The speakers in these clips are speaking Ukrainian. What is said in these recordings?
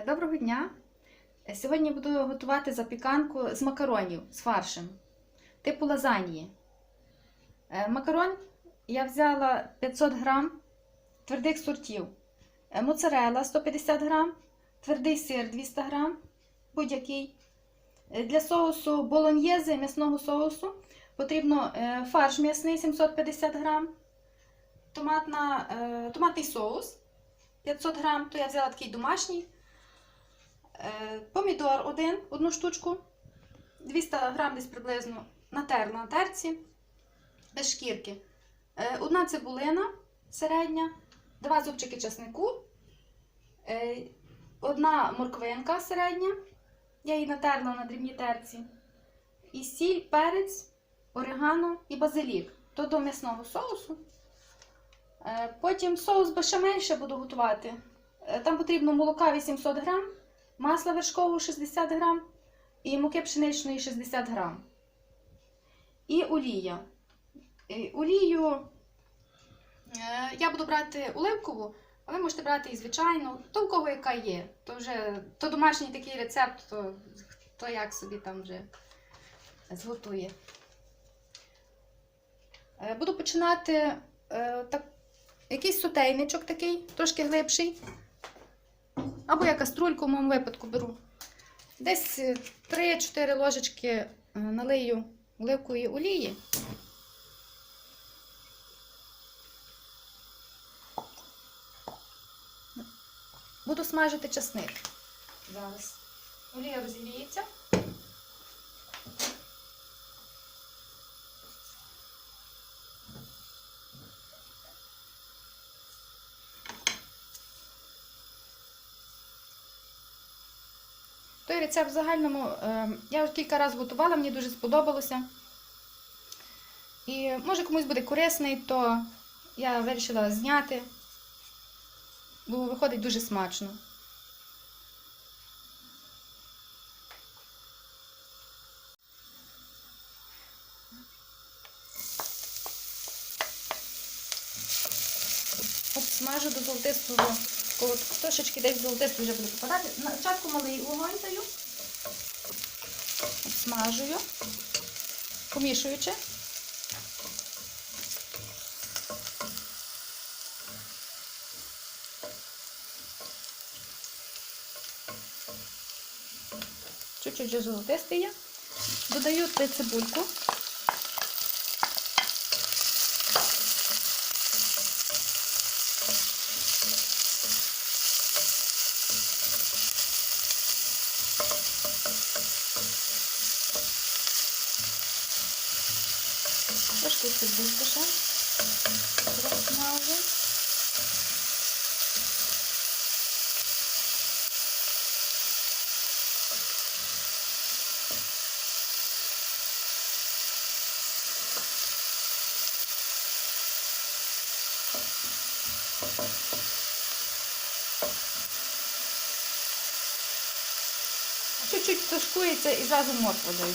Е, Доброго дня! Е, Сьогодні буду готувати запіканку з макаронів з фаршем, типу лазаньї. Е, Макарон я взяла 500 грам твердих сортів, моцарелла 150 грам, твердий сир 200 грам, будь-який. Для соусу болоньєзи, м'ясного соусу потрібно фарш м'ясний 750 грам, томатна, томатний соус 500 грам, то я взяла такий домашній. Е, Помідор один, одну штучку, 200 грам десь приблизно натерла на терці, без шкірки. Е, Одна цибулина середня, два зубчики чеснику, е, одна морквинка середня, я її натерла на дрібній терці, і сіль, перець, орегано і базилік. То до м'ясного соусу. Потім соус бешамель ще буду готувати. Там потрібно молока 800 грам, масла вершкового 60 грам і муки пшеничної 60 грам. І олія. Е, Олію е, я буду брати оливкову, а ви можете брати і звичайну, то у кого яка є. То вже то домашній такий рецепт, то, то як собі там вже зготує. Е, Буду починати так, якийсь сотейничок такий, трошки глибший. Або я каструльку в моєму випадку беру. Десь е, 3-4 ложечки е, налию оливкової олії. Буду смажити часник. Зараз. Олія розігріється. Рецепт в загальному е, я вже кілька разів готувала, мені дуже сподобалося. І може комусь буде корисний, то я вирішила зняти, бо виходить дуже смачно. Обсмажу до золотистого, такого трошечки десь золотистий вже буде попадати. На початку малий вогонь даю, обсмажую, помішуючи. Чуть-чуть вже золотистий є. Додаю цибульку. Трошки цибульку ще. Чуть-чуть тушкується і зразу моркву даю.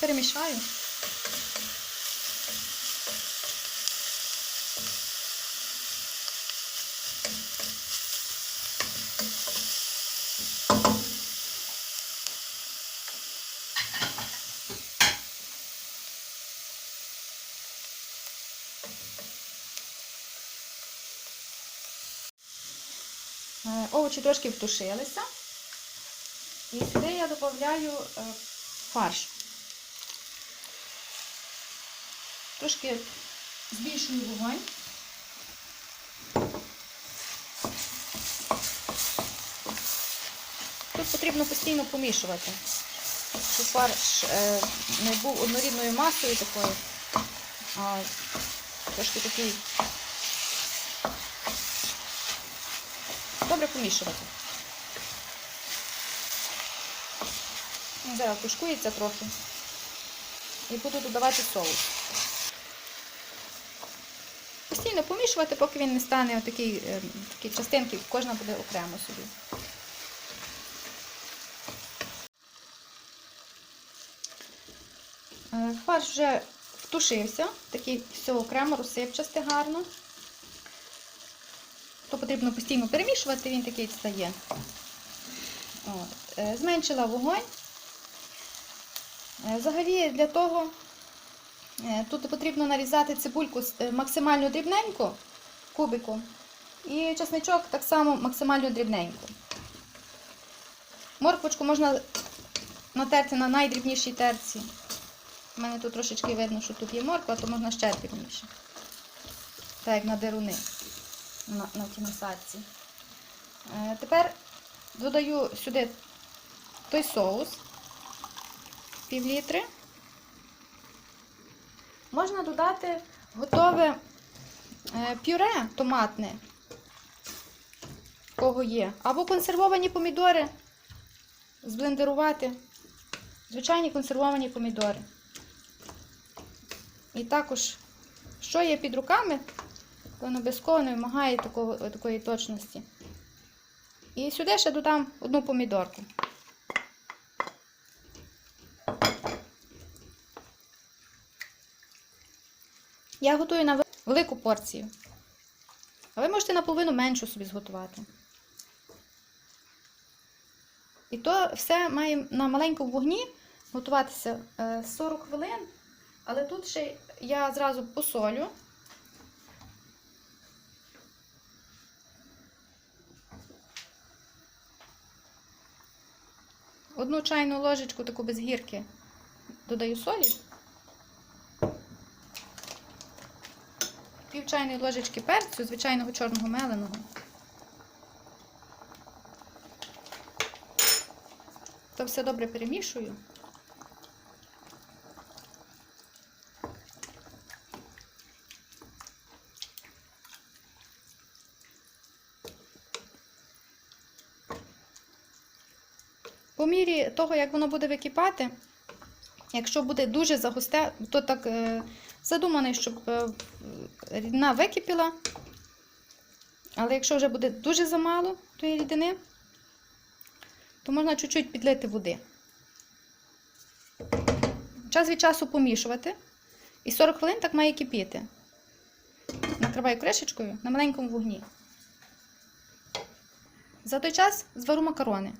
Перемішаю. Е, Овочі трошки втушилися. І сюди я додаю е, фарш. Трошки збільшую вогонь. Тут потрібно постійно помішувати, щоб фарш е, не був однорідною масою такою, а трошки такий. Добре помішувати. Зараз тушкується трохи. і буду додавати соус. Постійно помішувати, поки він не стане отакий, е, такі частинки, кожна буде окремо собі. Е, Фарш вже втушився, такий все окремо, розсипчасти гарно. То потрібно постійно перемішувати, він такий стає. От. е, Зменшила вогонь. Взагалі для того тут потрібно нарізати цибульку е, максимально дрібненько, кубиком, і чесничок так само максимально дрібненько. Морквочку можна натерти на найдрібнішій терці. У мене тут трошечки видно, що тут є морква, то можна ще дрібніше. Так як на деруни на, на тій насадці. Е, тепер додаю сюди той соус пів літри. Можна додати готове е, пюре томатне, кого є, або консервовані помідори, зблендерувати. Звичайні консервовані помідори. І також, що є під руками, воно обов'язково не вимагає такого, такої точності. І сюди ще додам одну помідорку. Я готую на велику порцію. А ви можете наполовину меншу собі зготувати. І то все має на маленькому вогні готуватися е, 40 хвилин. Але тут ще я зразу посолю. Одну чайну ложечку таку без гірки додаю солі. Пів чайної ложечки перцю, звичайного чорного меленого. То все добре перемішую. По мірі того, як воно буде википати, якщо буде дуже загусте, то так е, задуманий, щоб рідина википіла. Але якщо вже буде дуже замало тої рідини, то можна чуть-чуть підлити води. Час від часу помішувати. І 40 хвилин так має кипіти. Накриваю кришечкою на маленькому вогні. За той час звару макарони.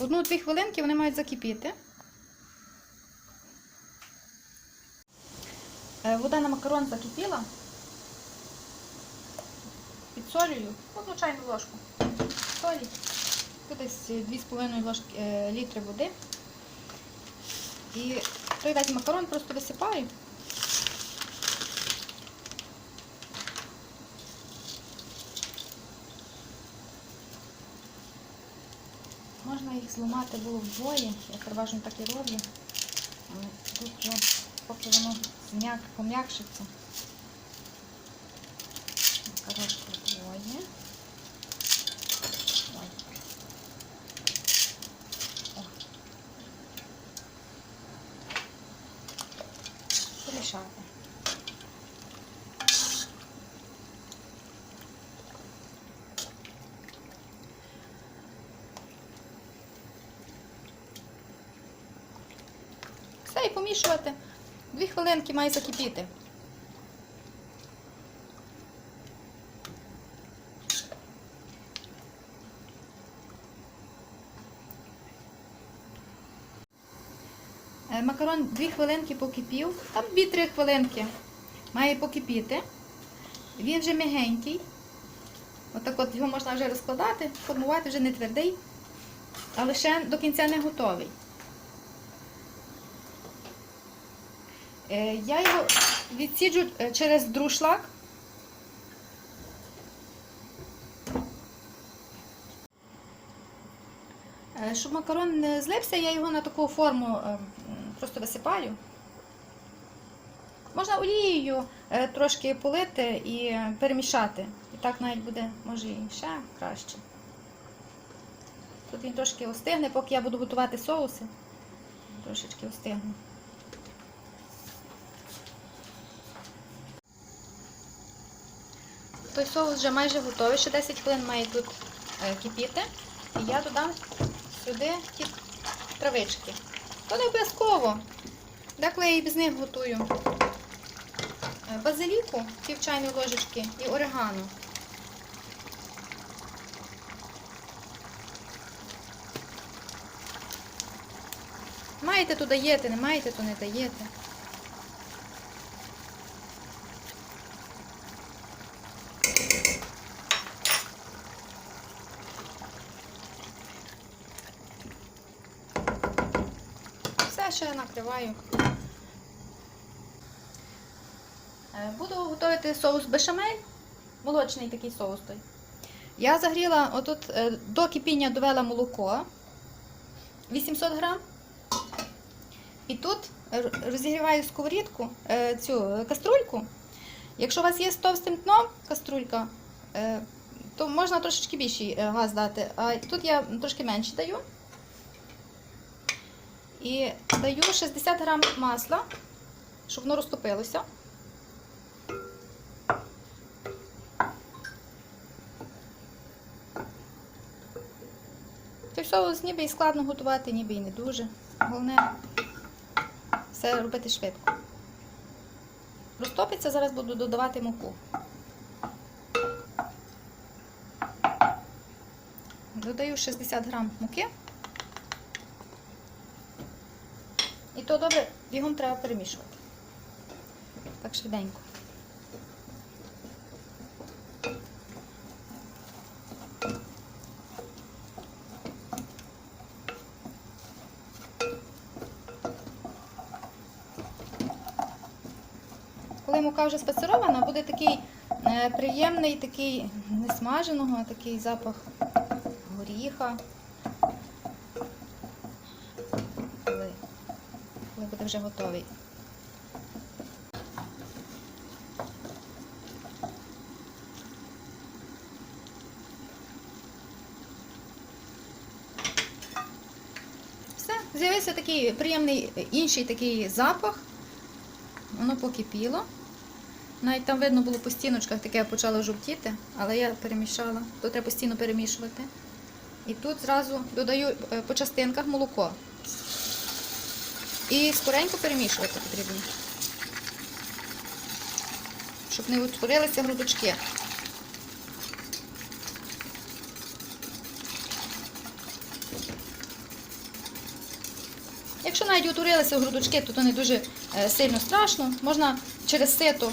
Одну-дві хвилинки вони мають закипіти. Вода на макарон закипіла. Підсолюю одну чайну ложку солі. Десь 2,5 ложки е, літри води. І той весь макарон просто висипаю. Можна їх зламати було вдвоє, я переважно так і роблю. Тут вже поки воно зм'як, пом'якшиться. Макарошки вдвоє. Ой. Помішати. Все, і помішувати. Дві хвилинки має закипіти. Е, Макарон дві хвилинки покипів, там 2-3 хвилинки має покипіти. Він вже м'ягенький. Отак от його можна вже розкладати, формувати вже не твердий, але ще до кінця не готовий. Я його відсіджу е, через друшлак. Е, Щоб макарон не злився, я його на таку форму е, просто висипаю. Можна олією е, трошки полити і перемішати. І так навіть буде, може, і ще краще. Тут він трошки остигне, поки я буду готувати соуси, трошечки остигну. Той соус вже майже готовий, ще 10 хвилин має тут е, кипіти. І я додам сюди ті травички. То не обов'язково. Деколи я і без них готую. Е, Базиліку, пів чайної ложечки і орегано. Маєте, то даєте, не маєте, то не даєте. Все ще накриваю. Е, Буду готувати соус бешамель, молочний такий соус той. Я загріла отут е, до кипіння довела молоко 800 грам. І тут розігріваю сковорідку, е, цю каструльку. Якщо у вас є з товстим дном каструлька, то можна трошечки більший газ дати. А тут я трошки менше даю. І даю 60 грам масла, щоб воно розтопилося. Той соус ніби і складно готувати, ніби і не дуже. Головне все робити швидко. Розтопиться, зараз буду додавати муку. Додаю 60 грам муки. І то добре бігом треба перемішувати. Так швиденько. Коли мука вже спацерована, буде такий е, приємний, такий не смаженого, такий запах горіха. Коли, коли буде вже готовий. Все, з'явився такий приємний інший такий запах. Воно покипіло. Навіть там видно було по стіночках, таке почало жовтіти, але я перемішала. То треба постійно перемішувати. І тут зразу додаю е, по частинках молоко. І скоренько перемішувати потрібно. Щоб не утворилися грудочки. Якщо навіть утворилися грудочки, то, то не дуже е, сильно страшно. Можна через сито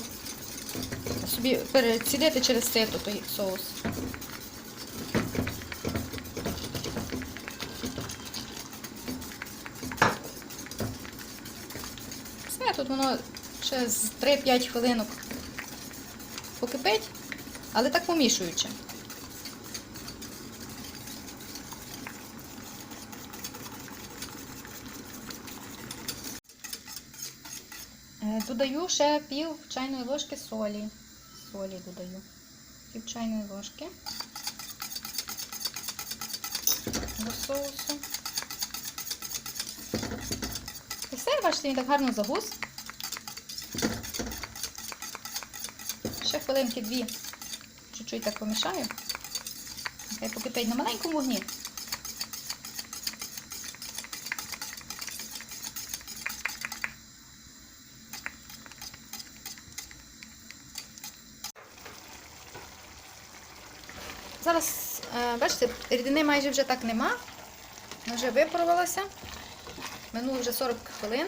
собі перецідити через сито той соус. Все, тут воно ще з 3-5 хвилинок покипить, але так помішуючи. Е, Додаю ще пів чайної ложки солі. Солі додаю. Пів чайної ложки до соусу. І все, бачите, він так гарно загус. Ще хвилинки дві чуть-чуть так помішаю. Хай покипить на маленькому вогні. Зараз, е, бачите, рідини майже вже так нема. Вона вже випарувалася. Минуло вже 40 хвилин.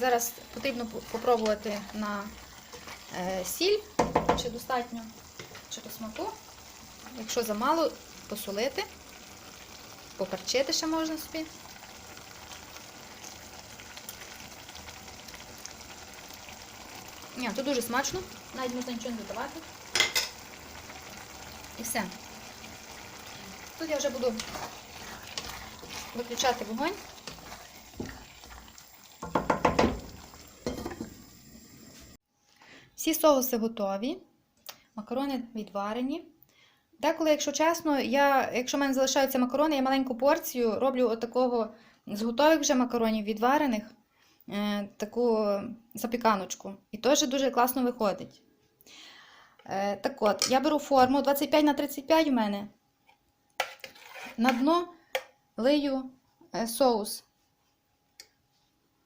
Зараз потрібно попробувати на е, чи достатньо, чи смаку. Якщо замало, посолити, поперчити ще можна собі. Ні, то дуже смачно, навіть можна нічого не додавати. І все. Тут я вже буду виключати вогонь. Всі соуси готові, макарони відварені. Деколи, якщо чесно, я, якщо в мене залишаються макарони, я маленьку порцію роблю отакого з готових вже макаронів відварених е, таку запіканочку. І теж дуже класно виходить. Е, так от, я беру форму 25 на 35 у мене. На дно лию е, соус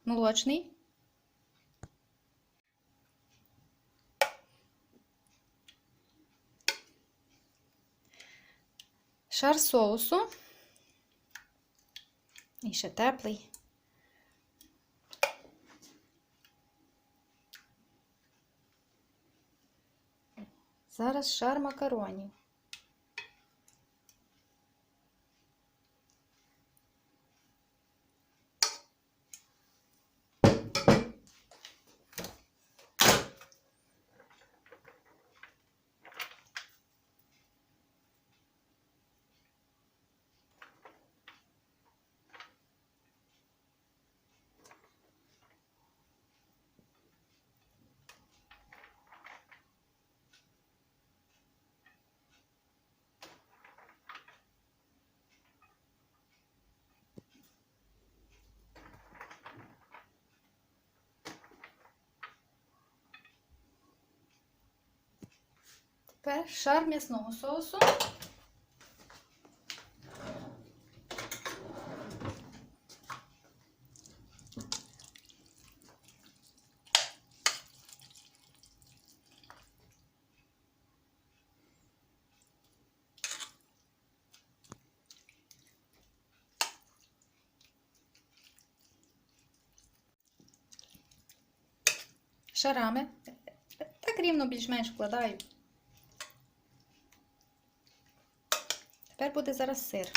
молочний. Шар соусу. І ще теплий. Зараз шар макаронів. Тепер шар м'ясного соусу. Шарами. Так рівно більш-менш вкладаю. Тепер буде зараз сир.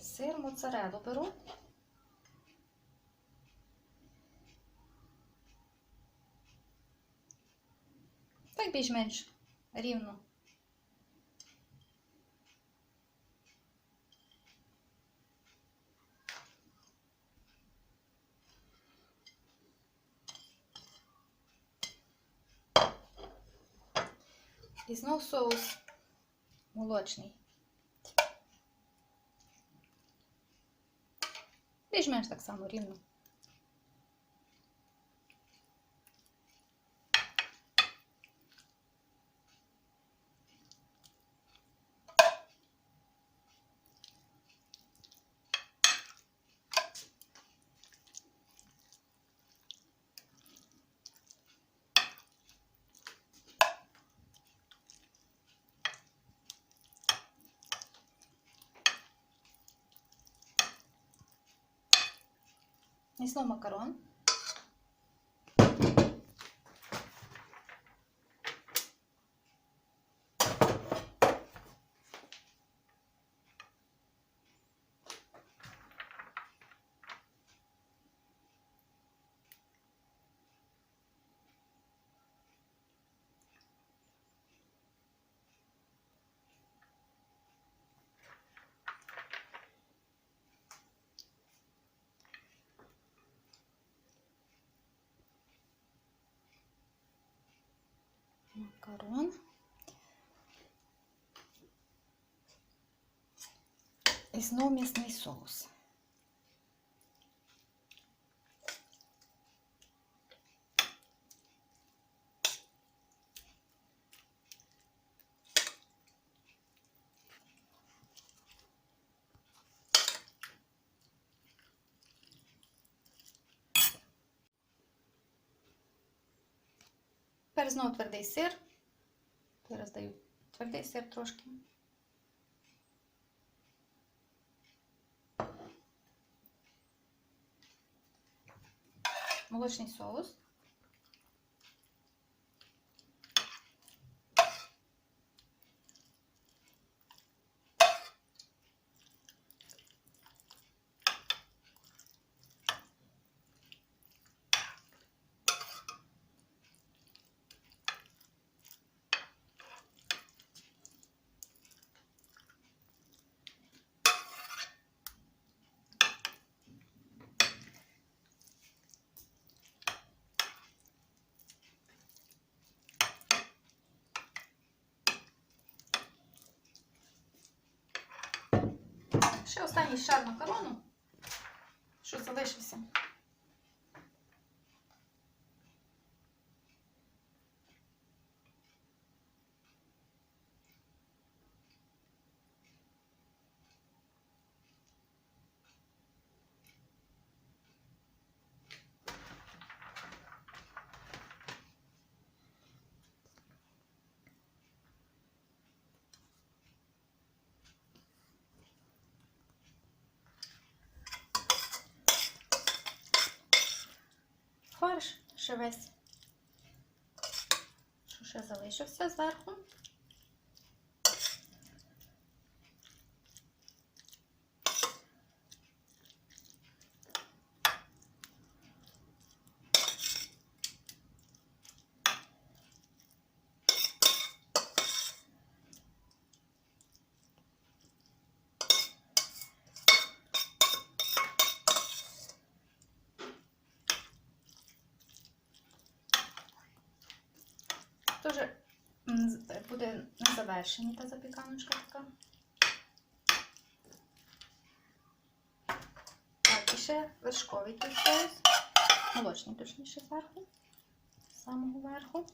Сир моцарелу беру. Так більш-менш рівно. І знов соус молочний. Більш-менш так само рівно. Знов макарон. Макарон. І знов м'ясний соус. Тепер знову твердий сир. Зараз даю твердий сир трошки. Молочний соус. Ще останній шар макарону, що залишився. Фарш ще весь. Що ще залишився зверху? З- е, буде на завершенні та запіканочка така. Так, і ще вершковий тут соус. Молочний, точніше, зверху. З самого верху.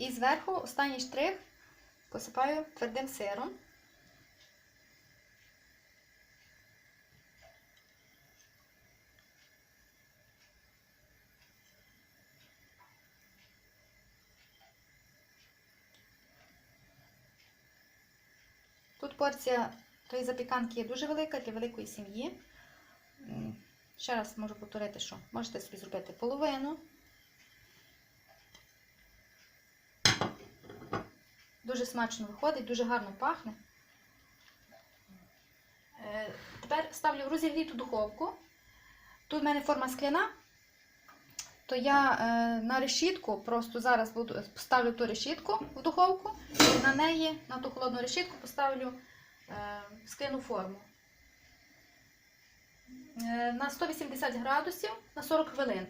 І зверху останній штрих посипаю твердим сиром. Тут порція тої запіканки є дуже велика для великої сім'ї. Ще раз можу повторити, що можете собі зробити половину. Дуже смачно виходить, дуже гарно пахне. Е, Тепер ставлю в розігріту духовку. Тут в мене форма скляна, то я е, на решітку просто зараз поставлю ту решітку в духовку і на неї, на ту холодну решітку, поставлю е, скляну форму. На 180 градусів на 40 хвилин.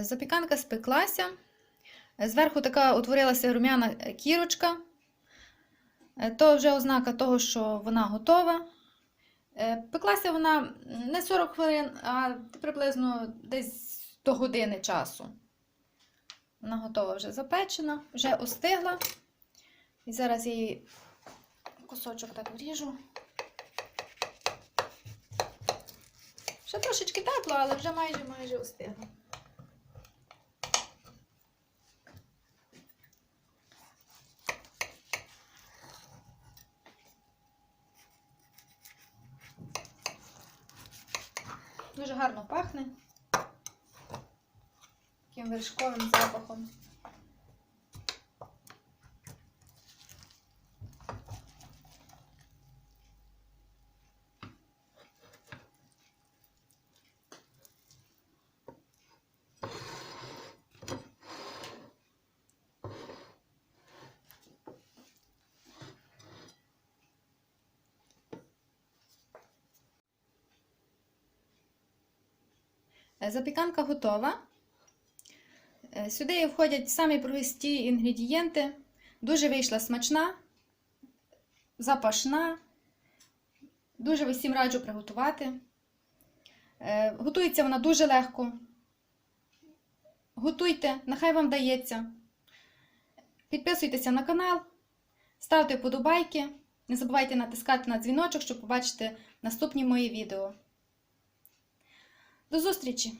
Запіканка спеклася. Е, Зверху така утворилася рум'яна е, кірочка. Е, То вже ознака того, що вона готова. Е, Пеклася вона не 40 хвилин, а приблизно десь до години часу. Вона готова вже запечена, вже остигла. І зараз її кусочок так вріжу. Ще трошечки тепло, але вже майже майже остигла. Дуже гарно пахне. Таким вершковим запахом. Запіканка готова. Е, Сюди входять самі прості інгредієнти. Дуже вийшла смачна, запашна. Дуже всім раджу приготувати. Е, Готується вона дуже легко. Готуйте, нехай вам дається. Підписуйтеся на канал, ставте вподобайки. Не забувайте натискати на дзвіночок, щоб побачити наступні мої відео. До зустрічі!